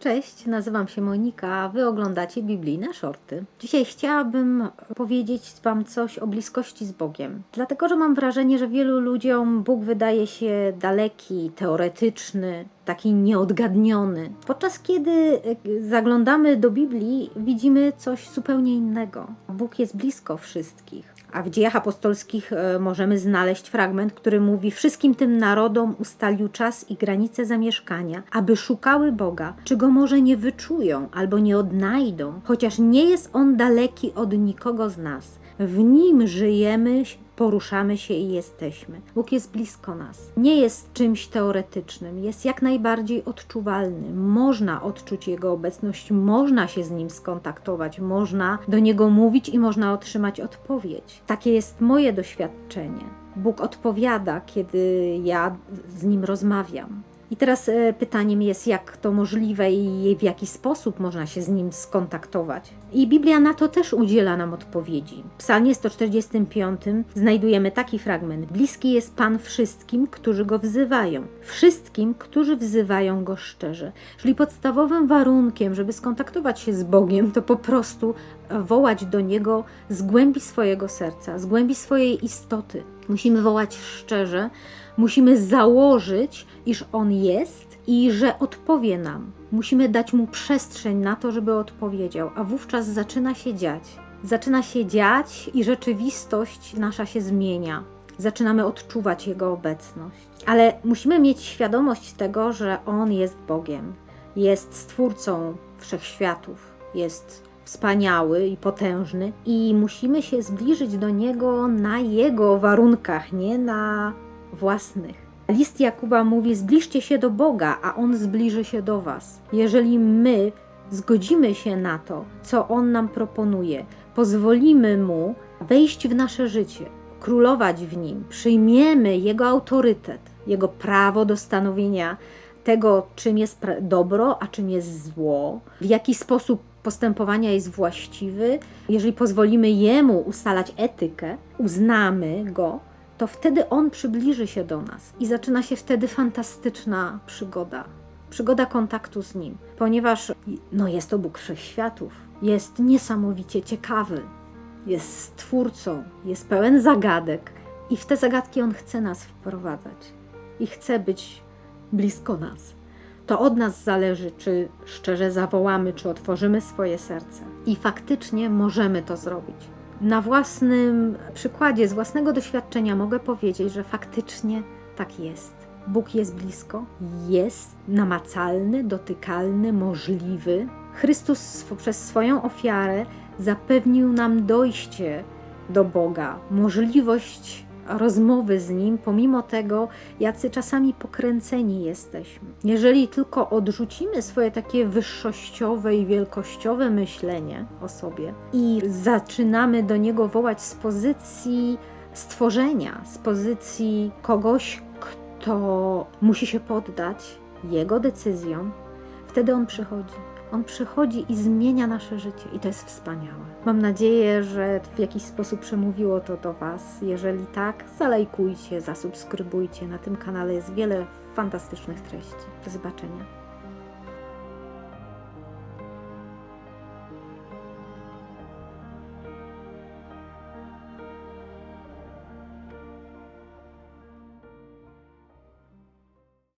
Cześć, nazywam się Monika, a Wy oglądacie biblijne shorty. Dzisiaj chciałabym powiedzieć Wam coś o bliskości z Bogiem, dlatego że mam wrażenie, że wielu ludziom Bóg wydaje się daleki, teoretyczny, taki nieodgadniony. Podczas kiedy e, zaglądamy do Biblii, widzimy coś zupełnie innego. Bóg jest blisko wszystkich. A w dziejach apostolskich e, możemy znaleźć fragment, który mówi: Wszystkim tym narodom ustalił czas i granice zamieszkania, aby szukały Boga, czy go może nie wyczują albo nie odnajdą, chociaż nie jest on daleki od nikogo z nas. W nim żyjemy, poruszamy się i jesteśmy. Bóg jest blisko nas. Nie jest czymś teoretycznym, jest jak najbardziej odczuwalny. Można odczuć Jego obecność, można się z Nim skontaktować, można do Niego mówić i można otrzymać odpowiedź. Takie jest moje doświadczenie. Bóg odpowiada, kiedy ja z Nim rozmawiam. I teraz e, pytaniem jest, jak to możliwe i w jaki sposób można się z nim skontaktować. I Biblia na to też udziela nam odpowiedzi. W Psalmie 145 znajdujemy taki fragment: Bliski jest Pan wszystkim, którzy go wzywają, wszystkim, którzy wzywają go szczerze. Czyli podstawowym warunkiem, żeby skontaktować się z Bogiem, to po prostu wołać do niego z głębi swojego serca, z głębi swojej istoty. Musimy wołać szczerze, musimy założyć, iż on jest i że odpowie nam. Musimy dać mu przestrzeń na to, żeby odpowiedział, a wówczas zaczyna się dziać. Zaczyna się dziać i rzeczywistość nasza się zmienia. Zaczynamy odczuwać jego obecność. Ale musimy mieć świadomość tego, że on jest Bogiem, jest stwórcą wszechświatów, jest wspaniały i potężny i musimy się zbliżyć do niego na jego warunkach, nie na własnych. List Jakuba mówi: Zbliżcie się do Boga, a On zbliży się do Was. Jeżeli my zgodzimy się na to, co On nam proponuje, pozwolimy Mu wejść w nasze życie, królować w nim, przyjmiemy Jego autorytet, Jego prawo do stanowienia tego, czym jest dobro, a czym jest zło, w jaki sposób postępowania jest właściwy, jeżeli pozwolimy Jemu ustalać etykę, uznamy Go, to wtedy On przybliży się do nas i zaczyna się wtedy fantastyczna przygoda. Przygoda kontaktu z Nim, ponieważ no, jest to Bóg Wszechświatów, jest niesamowicie ciekawy, jest stwórcą, jest pełen zagadek i w te zagadki On chce nas wprowadzać i chce być blisko nas. To od nas zależy, czy szczerze zawołamy, czy otworzymy swoje serce. I faktycznie możemy to zrobić na własnym przykładzie, z własnego doświadczenia mogę powiedzieć, że faktycznie tak jest. Bóg jest blisko, jest namacalny, dotykalny, możliwy. Chrystus przez swoją ofiarę zapewnił nam dojście do Boga, możliwość rozmowy z Nim, pomimo tego, jacy czasami pokręceni jesteśmy. Jeżeli tylko odrzucimy swoje takie wyższościowe i wielkościowe myślenie o sobie i zaczynamy do Niego wołać z pozycji stworzenia, z pozycji kogoś, kto musi się poddać Jego decyzjom, wtedy On przychodzi. On przychodzi i zmienia nasze życie i to jest wspaniałe. Mam nadzieję, że w jakiś sposób przemówiło to do Was. Jeżeli tak, zalajkujcie, zasubskrybujcie. Na tym kanale jest wiele fantastycznych treści. Do zobaczenia.